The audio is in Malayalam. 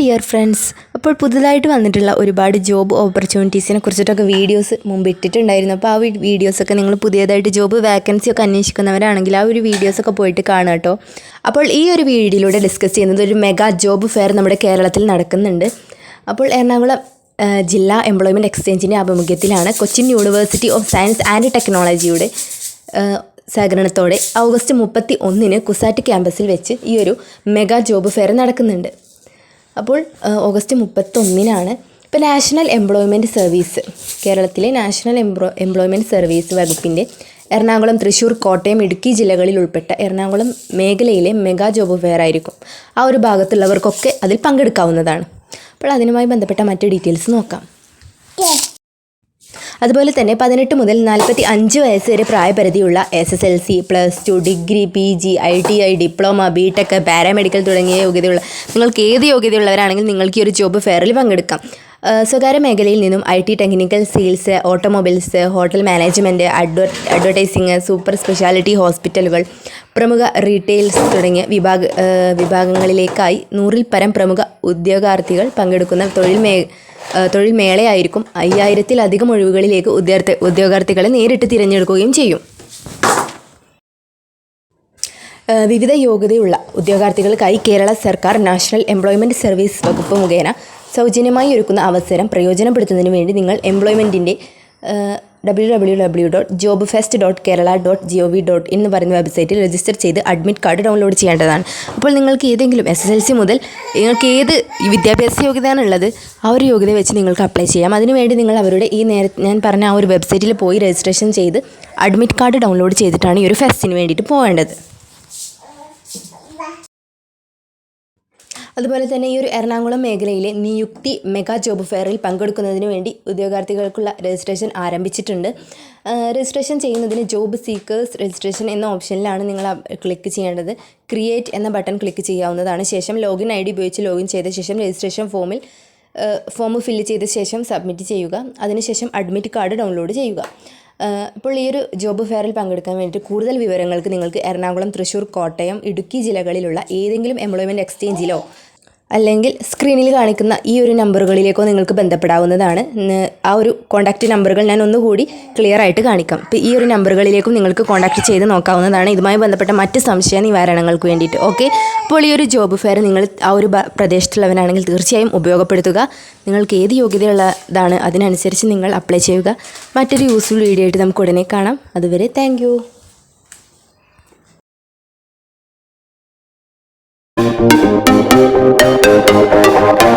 ഡിയർ ഫ്രണ്ട്സ് അപ്പോൾ പുതുതായിട്ട് വന്നിട്ടുള്ള ഒരുപാട് ജോബ് ഓപ്പർച്യൂണിറ്റീസിനെ കുറിച്ചിട്ടൊക്കെ വീഡിയോസ് മുമ്പ് ഇട്ടിട്ടുണ്ടായിരുന്നു അപ്പോൾ ആ വീഡിയോസൊക്കെ നിങ്ങൾ പുതിയതായിട്ട് ജോബ് വേക്കൻസി ഒക്കെ അന്വേഷിക്കുന്നവരാണെങ്കിൽ ആ ഒരു വീഡിയോസൊക്കെ പോയിട്ട് കാണുക കേട്ടോ. അപ്പോൾ ഈ ഒരു വീഡിയോയിലൂടെ ഡിസ്കസ് ചെയ്യുന്നത് ഒരു മെഗാ ജോബ് ഫെയർ നമ്മുടെ കേരളത്തിൽ നടക്കുന്നുണ്ട്. അപ്പോൾ എറണാകുളം ജില്ലാ എംപ്ലോയ്മെന്റ് എക്സ്ചേഞ്ചിന്റെ ആഭിമുഖ്യത്തിലാണ് Cochin university of science and ടെക്നോളജിയുടെ സഹകരണത്തോടെ ഓഗസ്റ്റ് മുപ്പത്തി ഒന്നിന് കുസാറ്റ് ക്യാമ്പസിൽ വെച്ച് ഈ ഒരു മെഗാ ജോബ് ഫെയർ നടക്കുന്നുണ്ട്. അപ്പോൾ ഓഗസ്റ്റ് മുപ്പത്തൊന്നിനാണ് ഇപ്പോൾ നാഷണൽ എംപ്ലോയ്മെന്റ് സർവീസ് കേരളത്തിലെ നാഷണൽ എംപ്ലോ എംപ്ലോയ്മെന്റ് സർവീസ് വകുപ്പിന്റെ എറണാകുളം തൃശ്ശൂർ കോട്ടയം ഇടുക്കി ജില്ലകളിൽ ഉൾപ്പെട്ട എറണാകുളം മേഖലയിലെ മെഗാ ജോബ് ഫെയർ ആയിരിക്കും. ആ ഒരു ഭാഗത്തുള്ളവർക്കൊക്കെ അതിൽ പങ്കെടുക്കാവുന്നതാണ്. അപ്പോൾ അതിനുമായി ബന്ധപ്പെട്ട മറ്റ് ഡീറ്റെയിൽസ് നോക്കാം. അതുപോലെ തന്നെ പതിനെട്ട് മുതൽ നാൽപ്പത്തി അഞ്ച് വയസ്സ് വരെ പ്രായപരിധിയുള്ള S S L C plus two degree P G I T I diploma B tech paramedical തുടങ്ങിയ യോഗ്യതയുള്ള നിങ്ങൾക്ക് ഏത് യോഗ്യതയുള്ളവരാണെങ്കിൽ നിങ്ങൾക്ക് ഈ ഒരു ജോബ് ഫെയറിൽ പങ്കെടുക്കാം. സ്വകാര്യ മേഖലയിൽ നിന്നും I T technical sales automobiles hotel management adv advertising super speciality ഹോസ്പിറ്റലുകൾ പ്രമുഖ റീറ്റെയിൽസ് തുടങ്ങിയ വിഭാഗ വിഭാഗങ്ങളിലേക്കായി നൂറിൽ പരം പ്രമുഖ ഉദ്യോഗാർത്ഥികൾ പങ്കെടുക്കുന്ന തൊഴിൽ മേ തൊഴിൽ മേളയായിരിക്കും അയ്യായിരത്തിലധികം ഒഴിവുകളിലേക്ക് ഉദ്യോഗാർത്ഥി ഉദ്യോഗാർത്ഥികളെ നേരിട്ട് തിരഞ്ഞെടുക്കുകയും ചെയ്യും. വിവിധ യോഗ്യതയുള്ള ഉദ്യോഗാർത്ഥികൾക്കായി കേരള സർക്കാർ നാഷണൽ എംപ്ലോയ്മെന്റ് സർവീസ് വകുപ്പ് മുഖേന സൗജന്യമായി ഒരുക്കുന്ന അവസരം പ്രയോജനപ്പെടുത്തുന്നതിന് വേണ്ടി നിങ്ങൾ എംപ്ലോയ്മെന്റിന്റെ W W W dot job fest dot Kerala dot G O V dot എന്ന് പറയുന്ന വെബ്സൈറ്റിൽ രജിസ്റ്റർ ചെയ്ത് അഡ്മിറ്റ് കാർഡ് ഡൗൺലോഡ് ചെയ്യേണ്ടതാണ്. അപ്പോൾ നിങ്ങൾക്ക് ഏതെങ്കിലും എസ് എസ് എൽ സി മുതൽ നിങ്ങൾക്ക് ഏത് വിദ്യാഭ്യാസ യോഗ്യതയാണുള്ളത് ആ ഒരു യോഗ്യത വെച്ച് നിങ്ങൾക്ക് അപ്ലൈ ചെയ്യാം. അതിനുവേണ്ടി നിങ്ങൾ അവരുടെ ഈ നേരെ ഞാൻ പറഞ്ഞ ആ ഒരു വെബ്സൈറ്റിൽ പോയി രജിസ്ട്രേഷൻ ചെയ്ത് അഡ്മിറ്റ് കാർഡ് ഡൗൺലോഡ് ചെയ്തിട്ടാണ് ഈ ഒരു ഫെസ്റ്റിന് വേണ്ടിയിട്ട് പോകേണ്ടത് അതുപോലെ തന്നെ ഈ ഒരു എറണാകുളം മേഖലയിലെ നിയുക്തി മെഗാ ജോബ് ഫെയറിൽ പങ്കെടുക്കുന്നതിന് വേണ്ടി ഉദ്യോഗാർത്ഥികൾക്കുള്ള രജിസ്ട്രേഷൻ ആരംഭിച്ചിട്ടുണ്ട്. രജിസ്ട്രേഷൻ ചെയ്യുന്നതിന് ജോബ് സീക്കേഴ്സ് രജിസ്ട്രേഷൻ എന്ന ഓപ്ഷനിലാണ് നിങ്ങൾ ക്ലിക്ക് ചെയ്യേണ്ടത്. ക്രിയേറ്റ് എന്ന ബട്ടൺ ക്ലിക്ക് ചെയ്യാവുന്നതാണ് ശേഷം ലോഗിൻ ഐ ഡി ഉപയോഗിച്ച് ലോഗിൻ ചെയ്ത ശേഷം രജിസ്ട്രേഷൻ ഫോമിൽ ഫോം ഫില്ല് ചെയ്ത ശേഷം സബ്മിറ്റ് ചെയ്യുക. അതിനുശേഷം അഡ്മിറ്റ് കാർഡ് ഡൗൺലോഡ് ചെയ്യുക. ആഹ് ഇപ്പോൾ ഈ ഒരു ജോബ് ഫെയറിൽ പങ്കെടുക്കാൻ വേണ്ടിയിട്ട് കൂടുതൽ വിവരങ്ങൾക്ക് നിങ്ങൾക്ക് എറണാകുളം തൃശ്ശൂർ കോട്ടയം ഇടുക്കി ജില്ലകളിലുള്ള ഏതെങ്കിലും എംപ്ലോയ്മെന്റ് എക്സ്ചേഞ്ചിലോ അല്ലെങ്കിൽ സ്ക്രീനിൽ കാണിക്കുന്ന ഈ ഒരു നമ്പറുകളിലേക്കോ നിങ്ങൾക്ക് ബന്ധപ്പെടാവുന്നതാണ്. ആ ഒരു കോൺടാക്റ്റ് നമ്പറുകൾ ഞാൻ ഒന്നുകൂടി ക്ലിയർ ആയിട്ട് കാണിക്കാം. ഇപ്പോൾ ഈ ഒരു നമ്പറുകളിലേക്കും നിങ്ങൾക്ക് കോൺടാക്റ്റ് ചെയ്ത് നോക്കാവുന്നതാണ്. ഇതുമായി ബന്ധപ്പെട്ട മറ്റ് സംശയ നിവാരണങ്ങൾക്ക് വേണ്ടിയിട്ട്. ഓക്കെ? അപ്പോൾ ഈ ഒരു ജോബ് ഫെയർ നിങ്ങൾ ആ ഒരു പ്രദേശത്തുള്ളവനാണെങ്കിൽ തീർച്ചയായും ഉപയോഗപ്പെടുത്തുക. നിങ്ങൾക്ക് ഏത് യോഗ്യതയുള്ളതാണ് അതിനനുസരിച്ച് നിങ്ങൾ അപ്ലൈ ചെയ്യുക. മറ്റൊരു യൂസ്ഫുൾ വീഡിയോ ആയിട്ട് നമുക്ക് ഉടനെ കാണാം. അതുവരെ താങ്ക് Thank you.